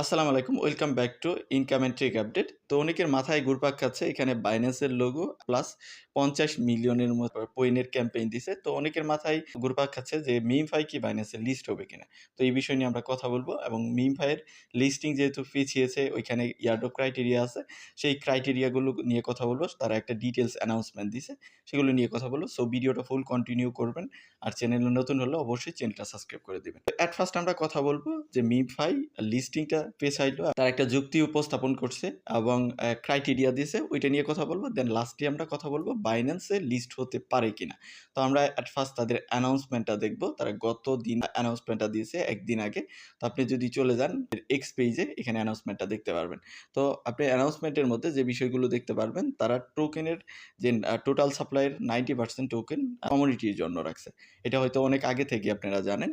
আসসালামু আলাইকুম, welcome back to income and trick update তো অনেকের মাথায় ঘুরপাক খাচ্ছে, এখানে বাইন্যান্সের লোগো প্লাস পঞ্চাশ মিলিয়নের মতো পয়েন্টের ক্যাম্পেইন দিছে। তো অনেকের মাথায় ঘুরপাক খাচ্ছে যে মিম ফাই কি বাইন্যান্সের লিস্ট হবে কিনা। তো এই বিষয় নিয়ে আমরা কথা বলব এবং মিম ফাইয়ের লিস্টিং যেহেতু পিছিয়েছে, ওইখানে ইয়ার্ডো ক্রাইটেরিয়া আছে। সেই ক্রাইটেরিয়াগুলো নিয়ে কথা বলব, তারা একটা ডিটেলস অ্যানাউন্সমেন্ট দিছে, সেগুলো নিয়ে কথা বলব। সো ভিডিওটা ফুল কন্টিনিউ করবেন আর চ্যানেলে নতুন হলে অবশ্যই চ্যানেলটা সাবস্ক্রাইব করে দেবেন। অ্যাট ফার্স্ট আমরা কথা বলব যে মিম ফাই লিস্টিংটা পেছাইলো তার একটা যুক্তি উপস্থাপন করছে এবং ক্রাইটেরিয়া দিয়েছে, ওইটা নিয়ে কথা বলব দেন লাস্টে আমরা কথা বলব বাইন্যান্সে লিস্ট হতে পারে কিনা। তো আমরা অ্যাট ফার্স্ট তাদের অ্যানাউন্সমেন্টটা দেখব, তারা গত দিন অ্যানাউন্সমেন্টটা দিয়েছে একদিন আগে। তো আপনি যদি চলে যান এক্স পেজে এখানে অ্যানাউন্সমেন্টটা দেখতে পারবেন। তো আপনি অ্যানাউন্সমেন্টের মধ্যে যে বিষয়গুলো দেখতে পারবেন, তারা টোকেনের যে টোটাল সাপ্লাইয়ের নাইনটি পার্সেন্ট টোকেন কমিউনিটির জন্য রাখছে। এটা হয়তো অনেক আগে থেকে আপনারা জানেন।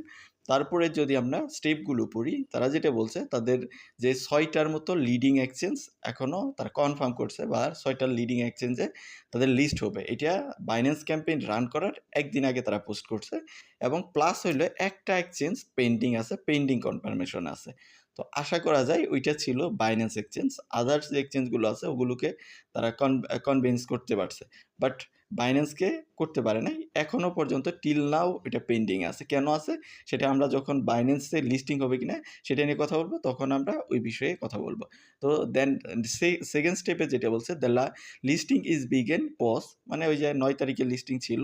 তারপরে যদি আমরা স্টেপগুলো পড়ি, তারা যেটা বলছে, তাদের যে ছয়টার মতো লিডিং এক্সচেঞ্জ এখনও তারা কনফার্ম করছে বা ছয়টার লিডিং এক্সচেঞ্জে তাদের লিস্ট হবে। এটা বাইন্যান্স ক্যাম্পেইন রান করার একদিন আগে তারা পোস্ট করছে এবং প্লাস হইলে একটা এক্সচেঞ্জ পেন্ডিং আছে পেন্ডিং কনফার্মেশন আছে। তো আশা করা যায় ওইটা ছিল বাইন্যান্স এক্সচেঞ্জ আদার্স যে এক্সচেঞ্জগুলো আছে, ওগুলোকে তারা কনভিন্স করতে পারছে। বাট বাইন্যান্সকে করতে পারে নাই। এখনও পর্যন্ত টিল নাও এটা পেন্ডিং আছে। কেন আছে? সেটা আমরা যখন বাইন্যান্সে লিস্টিং হবে কিনা, সেটা নিয়ে কথা বলব। তখন আমরা ওই বিষয়ে কথা বলব। তো দেন সেকেন্ড স্টেপে যেটা বলছে the listing is begin pause মানে ওই যে নয় তারিখে লিস্টিং ছিল,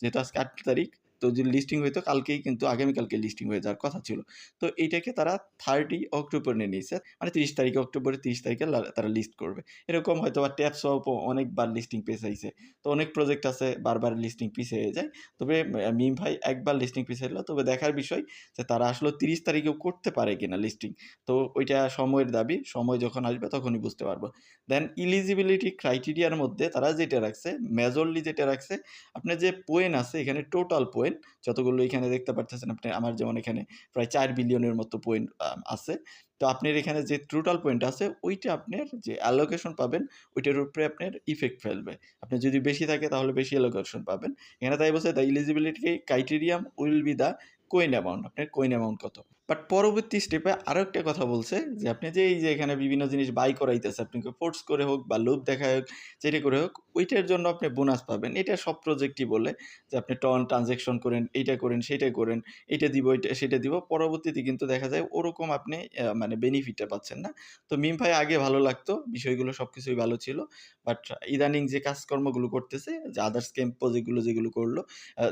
যেহেতু আজকে আট তারিখ তো যদি লিস্টিং হইতো, কালকেই কিন্তু আগামীকালকে লিস্টিং হয়ে যাওয়ার কথা ছিল। তো এইটাকে তারা থার্টি অক্টোবর নিয়ে নিয়েছে। মানে তিরিশ তারিখে অক্টোবরে তিরিশ তারিখে তারা লিস্ট করবে। এরকম হয়তো বা ট্যাপস অনেকবার লিস্টিং পেছাইছে তো অনেক প্রজেক্ট আছে, বারবার লিস্টিং পিছিয়ে যায়। তবে মিম ভাই একবার লিস্টিং পিছিয়ে তবে দেখার বিষয় যে তারা আসলে তিরিশ তারিখেও করতে পারে কিনা লিস্টিং তো ওইটা সময়ের দাবি। সময় যখন আসবে তখনই বুঝতে পারব। দেন ইলিজিবিলিটি ক্রাইটেরিয়ার মধ্যে তারা যেটা রাখছে মেজরলি যেটা রাখছে, আপনার যে পোয়েন আছে, এখানে টোটাল পোয়েন যতগুলো এখানে দেখতে পারতেছেন আপনি, আমার যেমন এখানে প্রায় চার বিলিয়নের মতো পয়েন্ট আছে। তো আপনার এখানে যে টোটাল পয়েন্ট আছে, ওইটা আপনার যে অ্যালোকেশন পাবেন, ওইটার উপরে আপনার ইফেক্ট ফেলবে। আপনি যদি বেশি থাকে, তাহলে বেশি অ্যালোকেশন পাবেন। এখানে তাই বলছে the eligibility criterium will be the coin amount আপনার কোয়েন অ্যামাউন্ট কত? বাট পরবর্তী স্টেপে আরও একটা কথা বলছে যে, আপনি যে এই যে এখানে বিভিন্ন জিনিস বাই করাইতেছে আপনাকে ফোর্স করে হোক বা লোভ দেখা হোক, যেটা করে হোক, ওইটার জন্য আপনি বোনাস পাবেন। এটা সব প্রজেক্টই বলে যে, আপনি টন ট্রানজ্যাকশন করেন, এইটা করেন, সেটা করেন এটা দিব এটা সেটা দিব। পরবর্তীতে কিন্তু দেখা যায় ওরকম আপনি মানে বেনিফিটটা পাচ্ছেন না। তো মিম ভাই আগে ভালো লাগতো, বিষয়গুলো সব কিছুই ভালো ছিল। বাট ইদানিং যে কাজকর্মগুলো করতেছে, যে আদার্স ক্যাম্প প্রজেক্টগুলো যেগুলো করল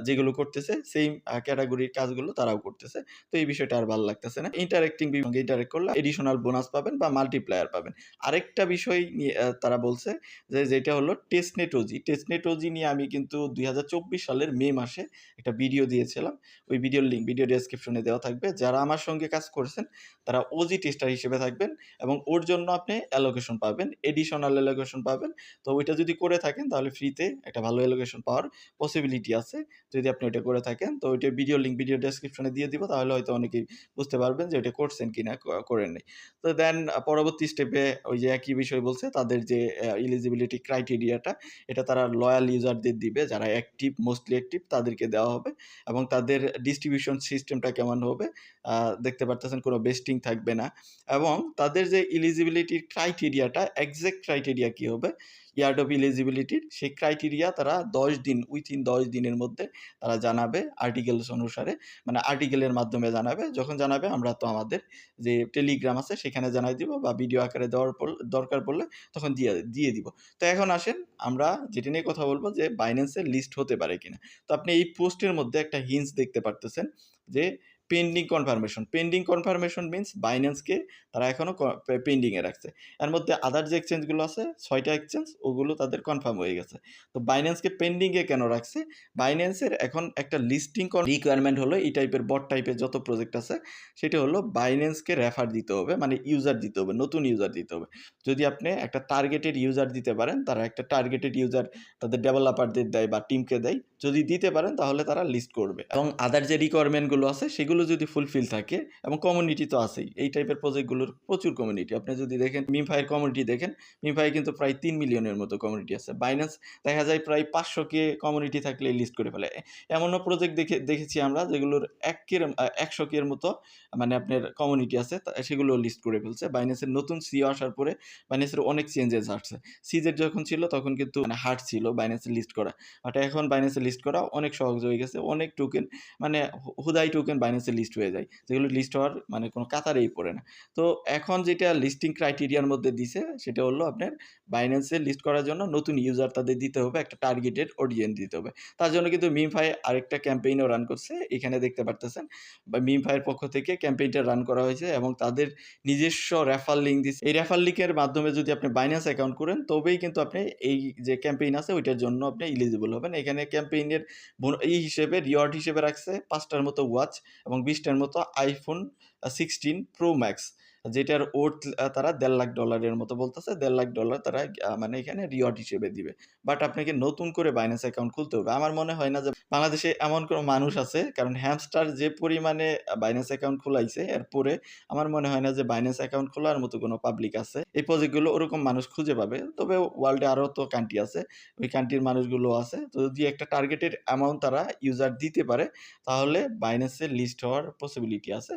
যেগুলো করতেছে সেই ক্যাটাগরির কাজগুলো তারাও করতেছে। তো এই বিষয়টা আর ভালো লাগতেছে না? ইন্টারেক্টিং সঙ্গে ইন্টারেক্ট করলে এডিশনাল বোনাস পাবেন বা মাল্টিপ্লায়ার পাবেন। আরেকটা বিষয় তারা বলছে যে, যেটা হলো টেস্টনেট ওজি টেস্টনেট ওজি নিয়ে আমি কিন্তু দুই হাজার চব্বিশ সালের মে মাসে একটা ভিডিও দিয়েছিলাম। ওই ভিডিওর লিঙ্ক ভিডিও ডেসক্রিপশনে দেওয়া থাকবে। যারা আমার সঙ্গে কাজ করেছেন, তারা ওজি টেস্টার হিসেবে থাকবেন এবং ওর জন্য আপনি অ্যালোকেশন পাবেন এডিশনাল অ্যালোকেশন পাবেন। তো ওইটা যদি করে থাকেন, তাহলে ফ্রিতে একটা ভালো অ্যালোকেশন পাওয়ার পসিবিলিটি আছে। যদি আপনি ওইটা করে থাকেন, তো ওইটা ভিডিও লিঙ্ক ভিডিও ডেসক্রিপশনে দিয়ে দিব, তাহলে হয়তো অনেকেই বুঝতে পারবেন যে এটা করছেন কি না করেন নাই। তো দেন পরবর্তী স্টেপে ওই যে একই বিষয় বলছে, তাদের যে ইলিজিবিলিটি ক্রাইটেরিয়াটা এটা তারা লয়াল ইউজারদের দিবে, যারা অ্যাক্টিভ মোস্টলি অ্যাক্টিভ তাদেরকে দেওয়া হবে এবং তাদের ডিস্ট্রিবিউশন সিস্টেমটা কেমন হবে দেখতে পারতেছেন, কোনো বেস্টিং থাকবে না। এবং তাদের যে ইলিজিবিলিটির ক্রাইটেরিয়াটা এক্সাক্ট ক্রাইটেরিয়া কী হবে ইয়ার্ড অফ ইলিজিবিলিটির সেই ক্রাইটেরিয়া তারা দশ দিন উইথিন দশ দিনের মধ্যে তারা জানাবে আর্টিকেলস অনুসারে মানে আর্টিকেলের মাধ্যমে জানাবে। যখন জানাবে, আমরা তো আমাদের যে টেলিগ্রাম আছে, সেখানে জানাই দিব বা ভিডিও আকারে দেওয়ার দরকার পড়লে তখন দিয়ে দিয়ে দিব। তো এখন আসেন, আমরা যেটা নিয়ে কথা বলব যে বাইন্যান্সের লিস্ট হতে পারে কিনা। তো আপনি এই পোস্টের মধ্যে একটা হিন্স দেখতে পারতেছেন যে pending confirmation pending confirmation means বাইন্যান্সকে তারা এখনও পেন্ডিংয়ে রাখছে। এর মধ্যে আদার যে এক্সচেঞ্জগুলো আছে, ছয়টা এক্সচেঞ্জ ওগুলো তাদের কনফার্ম হয়ে গেছে। তো বাইন্যান্সকে পেন্ডিংয়ে কেন রাখছে? বাইন্যান্সের এখন একটা লিস্টিং রিকোয়ারমেন্ট হলো এই টাইপের বট টাইপের যত প্রজেক্ট আছে, সেটা হলো বাইন্যান্সকে রেফার দিতে হবে মানে ইউজার দিতে হবে, নতুন ইউজার দিতে হবে। যদি আপনি একটা টার্গেটেড ইউজার দিতে পারেন, তারা একটা টার্গেটেড ইউজার তাদের ডেভেলপারদের দেয় বা টিমকে দেয় যদি দিতে পারেন, তাহলে তারা লিস্ট করবে। এবং আদার যে রিকোয়ারমেন্টগুলো আছে, সেগুলো যদি ফুলফিল থাকে, এবং কমিউনিটি তো আছেই, এই টাইপের প্রজেক্টগুলোর প্রচুর কমিউনিটি আপনি যদি দেখেন মিমফাইয়ের কমিউনিটি দেখেন মিমফাই কিন্তু প্রায় তিন মিলিয়নের মতো কমিউনিটি আছে। বাইন্যান্স দেখা যায় প্রায় পাঁচশো কে কমিউনিটি থাকলে লিস্ট করে ফেলে। এমনও প্রজেক্ট দেখে, দেখেছি আমরা, যেগুলোর এক কের একশো কের মতো মানে আপনার কমিউনিটি আছে সেগুলো লিস্ট করে ফেলছে। বাইন্যান্সের নতুন সিও আসার পরে বাইন্যান্সের অনেক চেঞ্জেস আসছে। সিজের যখন ছিল, তখন কিন্তু মানে হার্ড ছিল বাইন্যান্সের লিস্ট করা। বাট এখন বাইন্যান্সের লিস্ট করা অনেক সহজ হয়ে গেছে, অনেক টোকেন মানে হুদাই টোকেন বাইন্যান্সের লিস্ট হয়ে যায়, যেগুলো লিস্ট হওয়ার মানে কোনো কাতারেই পড়ে না। তো এখন যেটা লিস্টিং ক্রাইটেরিয়ার মধ্যে দিছে, সেটা হলো আপনার বাইন্যান্সে লিস্ট করার জন্য নতুন ইউজার তাদের দিতে হবে, একটা টার্গেটেড অডিয়েন্স দিতে হবে। তার জন্য কিন্তু মিমফাই আরেকটা ক্যাম্পেইনও রান করছে, এখানে দেখতে পারতেছেন। বা মিমফাইয়ের পক্ষ থেকে ক্যাম্পেইনটা রান করা হয়েছে এবং তাদের নিজস্ব রেফার লিঙ্ক দিচ্ছে এই রেফার লিঙ্কের মাধ্যমে যদি আপনি বাইন্যান্স অ্যাকাউন্ট করেন, তবেই কিন্তু আপনি এই যে ক্যাম্পেইন আছে, ওইটার জন্য আপনি ইলিজিবল হবেন। এখানে ক্যাম্পেইনের এই হিসেবে রিওয়ার্ড হিসেবে রাখছে পাঁচটার মতো ওয়াচ এবং বিশটার মতো আইফোন সিক্সটিন প্রো ম্যাক্স যেটার ওর্থ তারা দেড় লাখ ডলারের মতো বলতেছে, দেড় লাখ ডলার তারা মানে এখানে রিওয়ার্ড হিসেবে দিবে। বাট আপনাকে নতুন করে বাইন্যান্স অ্যাকাউন্ট খুলতে হবে। আমার মনে হয় না যে বাংলাদেশে এমন কোনো মানুষ আছে, কারণ হ্যামস্টার যে পরিমাণে বাইন্যান্স অ্যাকাউন্ট খোলাইছে, এরপরে আমার মনে হয় না যে বাইন্যান্স অ্যাকাউন্ট খোলার মতো কোনো পাবলিক আছে। এই প্রজেক্টগুলো ওরকম মানুষ খুঁজে পাবে। তবে ওয়ার্ল্ডে আরও তো কান্ট্রি আছে, ওই কান্ট্রির মানুষগুলো আছে। তো যদি একটা টার্গেটেড অ্যামাউন্ট তারা ইউজার দিতে পারে, তাহলে বাইন্যান্সের লিস্ট হওয়ার পসিবিলিটি আছে।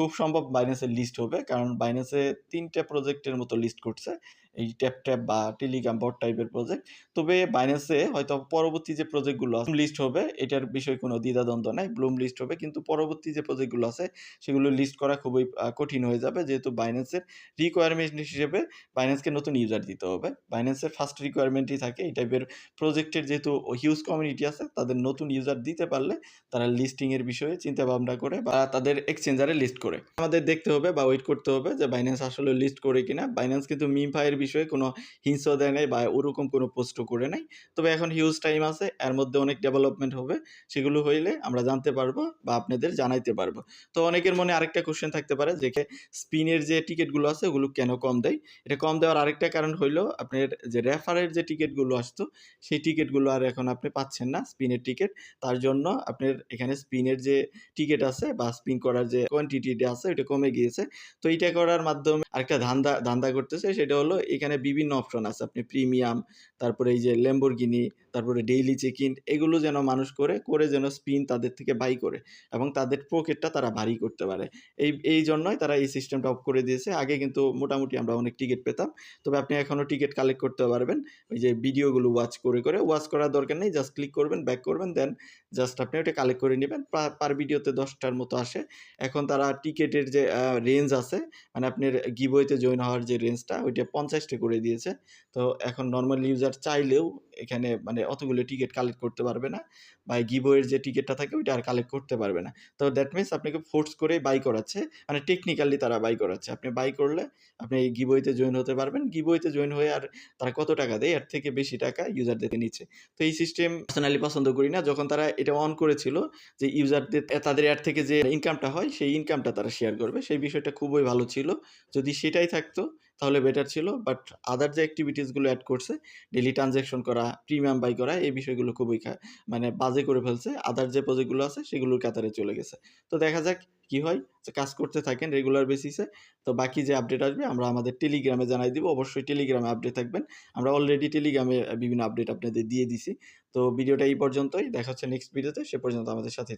খুব সম্ভব বাইন্যান্সের লিস্ট হবে কারণ বাইন্যান্সে তিনটে প্রজেক্টের মতো লিস্ট করছে। এই ট্যাপ ট্যাপ বা টেলিগ্রাম বট টাইপের প্রজেক্ট তবে বাইন্যান্সে হয়তো পরবর্তী যে প্রজেক্টগুলো আছে লিস্ট হবে, এটার বিষয়ে কোনো দ্বিধাদ্বন্দ্ব নাই ব্লুম লিস্ট হবে। কিন্তু পরবর্তী যে প্রজেক্টগুলো আছে, সেগুলো লিস্ট করা খুবই কঠিন হয়ে যাবে। যেহেতু বাইন্যান্সের রিকোয়ারমেন্ট হিসেবে বাইন্যান্সকে নতুন ইউজার দিতে হবে। বাইন্যান্সের ফার্স্ট রিকোয়ারমেন্টই থাকে এই টাইপের প্রজেক্টের যেহেতু হিউজ কমিউনিটি আছে, তাদের নতুন ইউজার দিতে পারলে তারা লিস্টিংয়ের বিষয়ে চিন্তা ভাবনা করে বা তাদের এক্সচেঞ্জারে লিস্ট করে। আমাদের দেখতে হবে বা ওয়েট করতে হবে যে বাইন্যান্স আসলে লিস্ট করে কিনা। বাইন্যান্স কিন্তু মিমফাইয়ের বিষয়ে কোনো হিংস দেয় নাই বা ওরকম কোনো পোস্টও করে নাই। তবে এখন হিউজ টাইম আছে, এর মধ্যে অনেক ডেভেলপমেন্ট হবে, সেগুলো হইলে আমরা জানতে পারব বা আপনাদের জানাইতে পারব। তো অনেকের মনে আরেকটা কোশ্চেন থাকতে পারে যে স্পিনের যে টিকিটগুলো আছে, ওগুলো কেন কম দেয়? এটা কম দেওয়ার আরেকটা কারণ হইল আপনার যে রেফারের যে টিকিটগুলো আসতো, সেই টিকিটগুলো আর এখন আপনি পাচ্ছেন না স্পিনের টিকিট তার জন্য আপনার এখানে স্পিনের যে টিকিট আছে বা স্পিন করার যে কোয়ান্টিটিটা আছে ওটা কমে গিয়েছে। তো এইটা করার মাধ্যমে আরেকটা ধান্দা ধান্দা করতেছে, সেটা হলো এখানে বিভিন্ন অপশন আছে। আপনি প্রিমিয়াম তারপরে এই যে ল্যাম্বরগিনি তারপরে ডেইলি চেক ইন এগুলো যেন মানুষ করে করে যেন স্পিন তাদের থেকে বাই করে এবং তাদের পকেটটা তারা ভারী করতে পারে। এই এই জন্যই তারা এই সিস্টেমটা অফ করে দিয়েছে। আগে কিন্তু মোটামুটি আমরা অনেক টিকিট পেতাম। তবে আপনি এখনও টিকিট কালেক্ট করতে পারবেন। ওই যে ভিডিওগুলো ওয়াচ করে করে ওয়াচ করার দরকার নেই। জাস্ট ক্লিক করবেন ব্যাক করবেন দেন জাস্ট আপনি ওটা কালেক্ট করে নেবেন। পার ভিডিওতে দশটার মতো আসে। এখন তারা টিকিটের যে রেঞ্জ আছে মানে আপনার গিবইতে জয়েন হওয়ার যে রেঞ্জটা ওইটা পঞ্চাশটা করে দিয়েছে। তো এখন নর্মাল ইউজার চাইলেও এখানে মানে অতগুলো টিকিট কালেক্ট করতে পারবে না বা গিবোয়ের যে টিকিটটা থাকে ওইটা আর কালেক্ট করতে পারবে না। তো দ্যাট মিনস আপনাকে ফোর্স করে বাই করাচ্ছে। মানে টেকনিক্যালি তারা বাই করাচ্ছে। আপনি বাই করলে আপনি এই গিবইতে জয়েন হতে পারবেন। গিবইতে জয়েন হয়ে আর তারা কত টাকা দেয়? এর থেকে বেশি টাকা ইউজারদের নিচ্ছে। তো এই সিস্টেম পার্সোনালি পছন্দ করি না। যখন তারা এটা অন করেছিল যে ইউজারদের তাদের এর থেকে যে ইনকামটা হয়, সেই ইনকামটা তারা শেয়ার করবে। সেই বিষয়টা খুবই ভালো ছিল। যদি সেটাই থাকতো তাহলে বেটার ছিল বাট আদার যে অ্যাক্টিভিটিসগুলো অ্যাড করছে ডেলি ট্রানজ্যাকশন করা প্রিমিয়াম বাই করা, এই বিষয়গুলো খুবই মানে বাজে করে ফেলছে। আদার যে প্রজেক্টগুলো আছে সেগুলোর কাতারে চলে গেছে। তো দেখা যাক কি হয়, যে কাজ করতে থাকেন রেগুলার বেসিসে তো বাকি যে আপডেট আসবে, আমরা আমাদের টেলিগ্রামে জানাই দিব। অবশ্যই টেলিগ্রামে আপডেট থাকবেন। আমরা অলরেডি টেলিগ্রামে বিভিন্ন আপডেট আপনাদের দিয়ে দিছি। তো ভিডিওটা এই পর্যন্তই। দেখা হচ্ছে নেক্সট ভিডিওতে সে পর্যন্ত আমাদের সাথে।